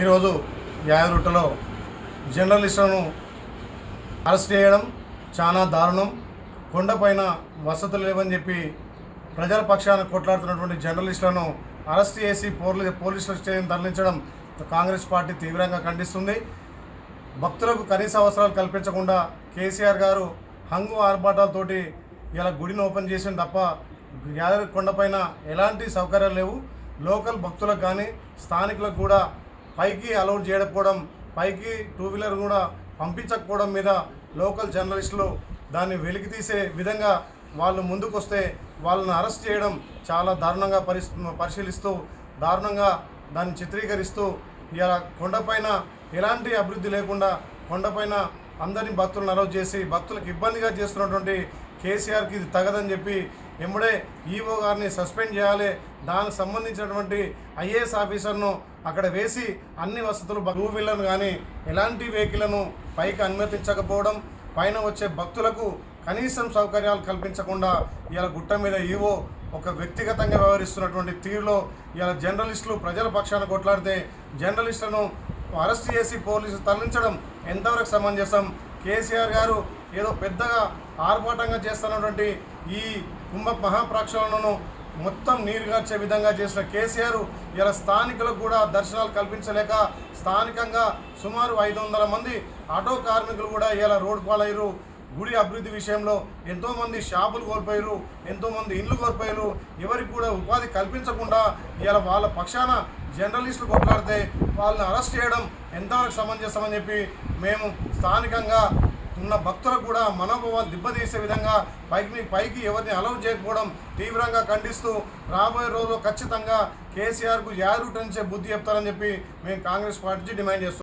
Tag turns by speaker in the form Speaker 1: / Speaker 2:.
Speaker 1: ఈరోజు యాదరుట్టలో జర్నలిస్టులను అరెస్ట్ చేయడం చాలా దారుణం. కొండపైన వసతులు లేవని చెప్పి ప్రజల పక్షాన కొట్లాడుతున్నటువంటి జర్నలిస్టులను అరెస్ట్ చేసి పోలీ పోలీసులు స్టేషన్ తరలించడం కాంగ్రెస్ పార్టీ తీవ్రంగా ఖండిస్తుంది. భక్తులకు కనీస అవసరాలు కల్పించకుండా కేసీఆర్ గారు హంగు ఆర్భాటాలతోటి ఇలా గుడిని ఓపెన్ చేసిన తప్ప యాదగిరి కొండపైన ఎలాంటి సౌకర్యాలు లేవు. లోకల్ భక్తులకు కానీ స్థానికులకు కూడా పైకి అలౌట్ చేయకపోవడం పైకి టూ వీలర్ కూడా పంపించకపోవడం మీద లోకల్ జర్నలిస్టులు దాన్ని వెలికి తీసే విధంగా వాళ్ళు ముందుకొస్తే వాళ్ళని అరెస్ట్ చేయడం చాలా దారుణంగా పరిశ్ పరిశీలిస్తూ దారుణంగా దాన్ని చిత్రీకరిస్తూ ఇలా కొండపైన ఎలాంటి అభివృద్ధి లేకుండా కొండపైన అందరినీ భక్తులను అలౌట్ చేసి భక్తులకు ఇబ్బందిగా చేస్తున్నటువంటి కేసీఆర్కి ఇది తగదని చెప్పి ఎమ్మడే ఈఓ గారిని సస్పెండ్ చేయాలి. దానికి సంబంధించినటువంటి ఐఏఎస్ ఆఫీసర్ను అక్కడ వేసి అన్ని వసతులు టూ వీలర్ను కానీ ఎలాంటి వెహికల్ను పైకి అనుమతించకపోవడం పైన వచ్చే భక్తులకు కనీసం సౌకర్యాలు కల్పించకుండా ఇలా గుట్ట మీద ఈవో ఒక వ్యక్తిగతంగా వ్యవహరిస్తున్నటువంటి తీరులో ఇలా జర్నలిస్టులు ప్రజల పక్షాన కొట్లాడితే జర్నలిస్టులను అరెస్ట్ చేసి పోలీసులు తరలించడం ఎంతవరకు సమంజసం? కేసీఆర్ గారు ఏదో పెద్దగా ఆర్భాటంగా చేస్తున్నటువంటి ఈ కుంభ మహాప్రక్షాళనను మొత్తం నీరుగార్చే విధంగా చేసిన కేసీఆర్ ఇలా స్థానికులకు కూడా దర్శనాలు కల్పించలేక స్థానికంగా సుమారు ఐదు వందల మంది ఆటో కార్మికులు కూడా ఇలా రోడ్డు పాలయ్యారు. గుడి అభివృద్ధి విషయంలో ఎంతోమంది షాపులు కోల్పోయారు ఎంతోమంది ఇండ్లు కోల్పోయారు. ఎవరికి కూడా ఉపాధి కల్పించకుండా ఇలా వాళ్ళ పక్షాన జర్నలిస్టులు కొట్లాడితే వాళ్ళని అరెస్ట్ చేయడం ఎంతవరకు సమంజసమని చెప్పి మేము స్థానికంగా ఉన్న భక్తులకు కూడా మనోభావాలు దెబ్బతీసే విధంగా పైకి పైకి ఎవరిని అలౌ చేయకపోవడం తీవ్రంగా ఖండిస్తూ రాబోయే రోజుల్లో ఖచ్చితంగా కేసీఆర్కు యాదూట నుంచే బుద్ధి చెప్తారని చెప్పి మేము కాంగ్రెస్ పార్టీ డిమాండ్ చేస్తున్నాం.